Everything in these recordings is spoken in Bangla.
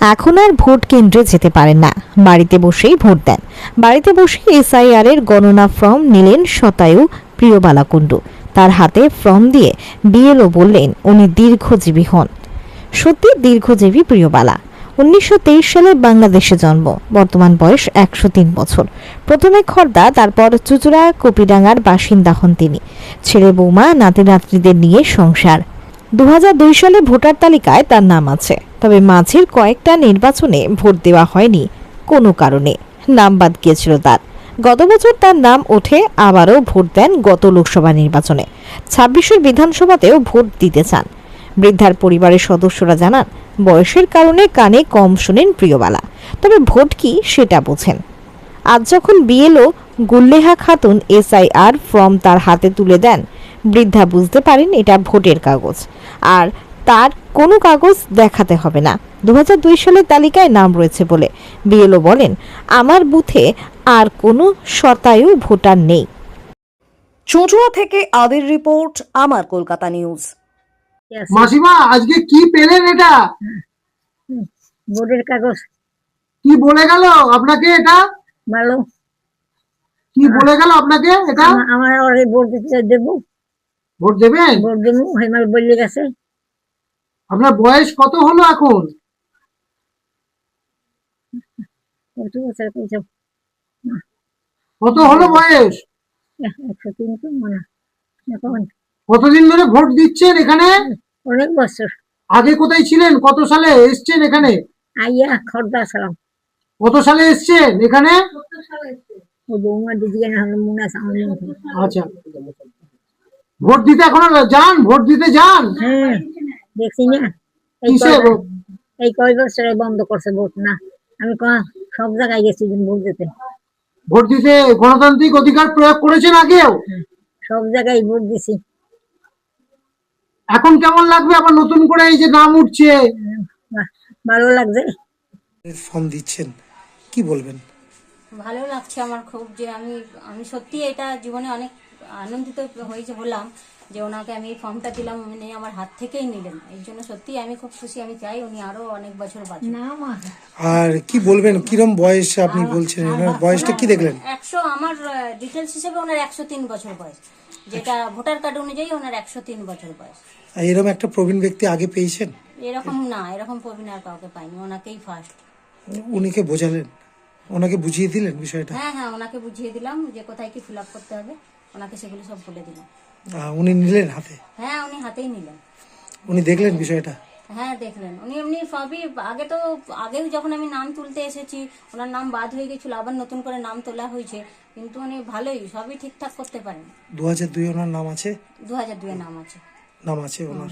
এখন আর ভোট কেন্দ্রে যেতে পারেন না। বাড়িতে বসেই ভোট দেন। বাড়িতে বসে এসআইআর এর গণনা ফর্ম নিলেন শতায়ু প্রিয়বালা কুণ্ডু তার হাতে ফর্ম দিয়ে বিএলও বললেন, উনি দীর্ঘজীবী হন। সত্যি দীর্ঘজীবী প্রিয়বালা। উনিশশো তেইশ সালে বাংলাদেশে জন্ম। বর্তমান বয়স একশো তিন বছর। প্রথমে খর্দা, তারপর চুচুড়া, কপিডাঙ্গার বাসিন্দা হন তিনি। ছেলে বৌমা নাতি নাতনিদের নিয়ে সংসার। দু সালে ভোটার তালিকায় তার নাম আছে। তবে মাঝের কয়েকটা নির্বাচনে ভোট দেওয়া হয়নি কোনো কারণে। নাম বাদ গিয়েছিল তার। গত বছর তার নাম ওঠে, আবারও ভোট দেন গত লোকসভা নির্বাচনে। ছাব্বিশের বিধানসভাতেও ভোট দিতে চান। বৃদ্ধার পরিবারের সদস্যরা জানান, বয়সের কারণে কানে কম শোনেন প্রিয়বালা। তবে ভোট কি সেটা বোঝেন। আজ যখন BLO Gulleha Khatun SIR form তার হাতে তুলে দেন। বৃদ্ধা বুঝতে পারেন এটা ভোটের কাগজ। আর তার কোনো কাগজ দেখাতে হবে না। দু সালের তালিকায় নাম রয়েছে বলে বিএলও বলেন আমার বুথে আর কোনো শতায়ু ভোটার নেই। চুঁচুড়া থেকে আদির রিপোর্ট আমার কলকাতা নিউজ। মাসিমা আজকে কি পেলেন এটা? বোর্ডের কাগজ। কি বলে গেল আপনাকে এটা? ভালো কি বলে গেল আপনাকে এটা? আমা- আমার ওরে ভোট দিতে দেবো। ভোট দেবেন? ভোট দেবো হেমাল বললে গেছে। আপনার বয়স কত হলো এখন? কত হলো বয়স? মনে এখন। কতদিন ধরে ভোট দিচ্ছেন এখানে? অনেক বছর। আগে কোথায় ছিলেন? কত সালে এসছেন এখানে? আইয়া খর্দা সালাম। কত সালে এসছেন এখানে? ও বৌমা দিদিকে না হলে মনে আছে। আমার। আচ্ছা। ভোট দিতে এখনও যান ভোট দিতে যান। হ্যাঁ দেখছি না। এই কয় বছরে বন্ধ করছে ভোট না? আমি সব জায়গায় গেছি ভোট দিতে। ভোট দিতে গণতান্ত্রিক অধিকার প্রয়োগ করেছেন আগেও? সব জায়গায় ভোট দিছি। এখন কেমন লাগবে? আবার নতুন করে এই যে নাম উঠছে। ভালো লাগছে। ফর্ম দিচ্ছেন কি বলবেন? ভালো লাগছে আমার খুব যে আমি আমি সত্যি এটা জীবনে অনেক আনন্দিত হয়েছে হলাম যে ওনাকে আমি এই ফর্মটা দিলাম উনি আমার হাত থেকেই নিলেন। এই জন্য সত্যি আমি খুব খুশি আমি চাই উনি আরও অনেক বছর বাঁচুন আর কি বলবেন কিরম বয়স আপনি বলছেন? বয়সটা কি দেখলেন? একশো আমার ডিটেলস হিসেবে ওনার একশো তিন বছর বয়স। যেটা ভোটার কার্ড অনুযায়ী ওনার একশো তিন বছর বয়স। আর এরম একটা প্রবীণ ব্যক্তি আগে পেয়েছেন? এরকম না এরকম প্রবীণ আর কাউকে পাইনি ওনাকেই ফার্স্ট উনিকে বোঝালেন? ওনাকে বুঝিয়ে দিলেন বিষয়টা? হ্যাঁ হ্যাঁ ওনাকে বুঝিয়ে দিলাম যে কোথায় কি ফিল আপ করতে হবে। ওনাকে সেগুলো সব বলে দিলাম। উনি নিলেন হাতে? হ্যাঁ উনি হাতেই নিলেন। উনি দেখলেন বিষয়টা? হ্যাঁ দেখলেন। উনি এমনি সবই আগে তো আগেও যখন আমি নাম তুলতে এসেছি ওনার নাম বাদ হয়ে গেছিল আবার নতুন করে নাম তোলা হয়েছে কিন্তু উনি ভালোই সবই ঠিকঠাক করতে পারেন। দু হাজার দুই ওনার নাম আছে? দু হাজার দুয়ে নাম আছে। নাম আছে ওনার?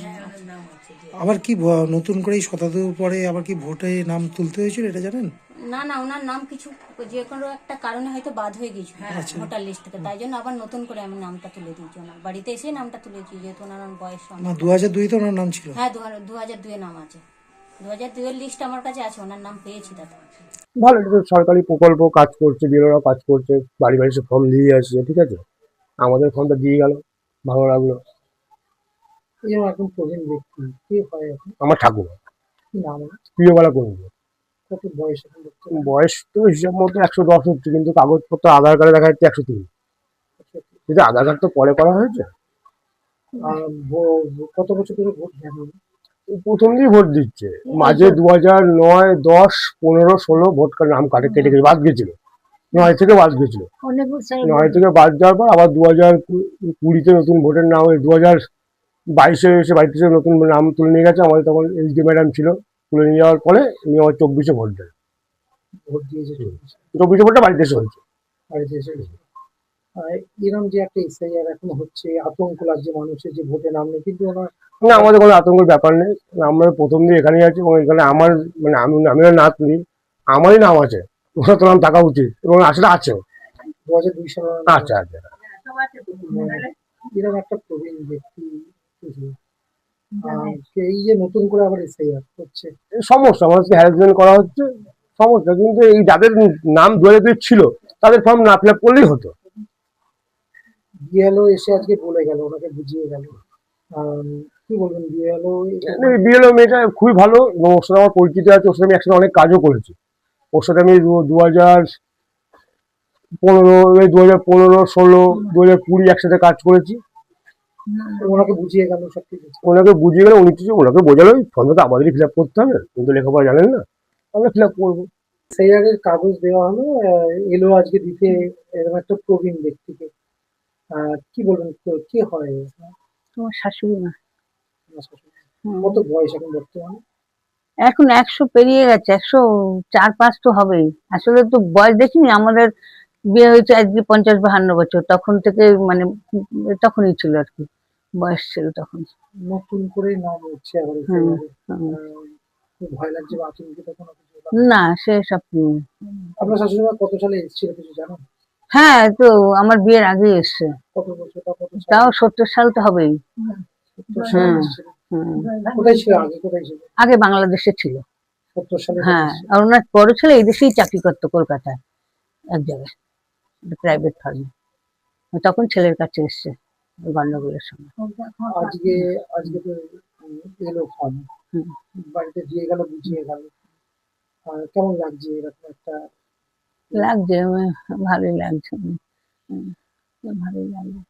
আবার কি নতুন করে এই শতাব্দীর পরে আবার কি ভোটে নাম তুলতে হয়েছিল এটা জানেন? না না ওনার নাম কিছু যে কোনো একটা কারণে হয়তো বাদ হয়ে গেছিল ভোটার লিস্ট থেকে। তাই জন্য আবার নতুন করে আমি নামটা তুলে দিয়েছি ওনার। বাড়িতে এসে নামটা তুলেছি যেহেতু ওনার বয়স। না দু হাজার দুইতে ওনার নাম ছিল। হ্যাঁ দু হাজার দুয়ে নাম আছে। দু হাজার দুয়ের লিস্ট আমার কাছে আছে ওনার নাম পেয়েছি তাতে। ভালো এটা তো সরকারি প্রকল্প কাজ করছে বিএলওরা কাজ করছে বাড়ি বাড়ি সে ফর্ম দিয়ে আসছে ঠিক আছে? আমাদের ফর্মটা দিয়ে গেল ভালো লাগল। এই এখন প্রবীণ ব্যক্তি। কি হয় এখন? আমার ঠাকুমা নাম কত বয়স এখন বয়স তো হিসাব মতো একশো দশ হচ্ছে কিন্তু কাগজপত্র আধার কার্ডে দেখা যাচ্ছে একশো তিন। কিন্তু আধার কার্ড তো পরে করা হয়েছে। কত বছর ধরে ভোট দেন প্রথম দিনই ভোট দিচ্ছে। মাঝে দু হাজার নয় দশ পনেরো ষোলো ভোট নাম কাটে কেটে গেছে বাদ গেছিল। নয় থেকে বাদ গেছিল। নয় থেকে বাদ যাওয়ার পর আবার দু হাজার কুড়িতে নতুন ভোটের নাম দু হাজার বাইশে এসে এসে নতুন নাম তুলে নিয়ে গেছে। আমাদের তখন এইচ ডি ম্যাডাম ছিল। তুলে নিয়ে যাওয়ার পরে উনি আমার চব্বিশে ভোট দেন ভোট দিয়েছে চব্বিশে ভোটটা বাড়িতে এসে হয়েছে। বাড়িতে এসে এরম যে একটা এসআইআর এখন হচ্ছে আতঙ্ক লাগছে মানুষের যে ভোটে নাম নেই কিন্তু ওনার না আমাদের কোনো আতঙ্কের ব্যাপার নেই। আমরা প্রথম দিয়ে এখানেই আছি এবং এখানে আমার মানে আমি আমিও না তুলি আমারই নাম আছে। ওরা তো নাম থাকা উচিত এবং আসলে আছে। দু হাজার দুই সালে আচ্ছা আচ্ছা। এরকম একটা প্রবীণ ব্যক্তি বুঝলি? এই যে নতুন করে আবার এসআইআর হচ্ছে সমস্যা মানুষকে হ্যারাসমেন্ট করা হচ্ছে সমস্যা। কিন্তু এই যাদের নাম দু হাজার দুই ছিল তাদের ফর্ম না ফিল আপ করলেই হতো। বিএলও এসে আজকে বলে গেল ওনাকে বুঝিয়ে গেল। কি বলবেন বিএলও বিএলও মেয়েটা খুবই ভালো এবং ওর সাথে আমার পরিচিত আছে ওর সাথে আমি একসাথে অনেক কাজও করেছি। ওর সাথে আমি দু হাজার পনেরো দু হাজার পনেরো ষোলো দু হাজার কুড়ি একসাথে কাজ করেছি। ওনাকে বুঝিয়ে গেল সব কিছু ওনাকে বুঝিয়ে গেলে উনি কিছু ওনাকে বোঝালো ফর্মটা তো আমাদেরই ফিল আপ করতে হবে কিন্তু লেখাপড়া জানেন না। আমরা ফিল আপ করব। এসআইআর এর কাগজ দেওয়া হলো এলো আজকে দিতে এরকম একটা প্রবীণ ব্যক্তিকে। কি বলবেন কে- কে হয়? তোমার শাশুড়ি মা? কত বয়স এখন বর্তমানে? এখন একশো পেরিয়ে গেছে একশো চার পাঁচ তো হবেই। আসলে তো বয়স দেখিনি আমাদের বিয়ে হয়েছে আজকে পঞ্চাশ বাহান্ন বছর তখন থেকে মানে তখনই ছিল আর কি। বয়স ছিল তখন। নতুন করে নাম হচ্ছে আবার ভয় লাগছে বা আতঙ্কিত কোনো কিছু না সে সব আপনার শাশুড়ি মা কত সালে এসেছিল কিছু জানেন হ্যাঁ তো আমার বিয়ের আগে এসছে? তাও সত্তর সাল তো হবেই। কোথায় ছিল আগে? বাংলাদেশে ছিল। হ্যাঁ। আর ওনার বড় ছেলে এই দেশেই চাকরি করতো কলকাতায় এক জায়গায় প্রাইভেট ফার্মে তখন ছেলের কাছে এসছে। গন্ডগোলের সময়। আজকে আজকে তো এলো ফর্ম। বাড়িতে দিয়ে গেল বুঝিয়ে গেল। কেমন লাগছে এরকম একটা? লাগছে ভালোই লাগছে। ভালোই লাগছে।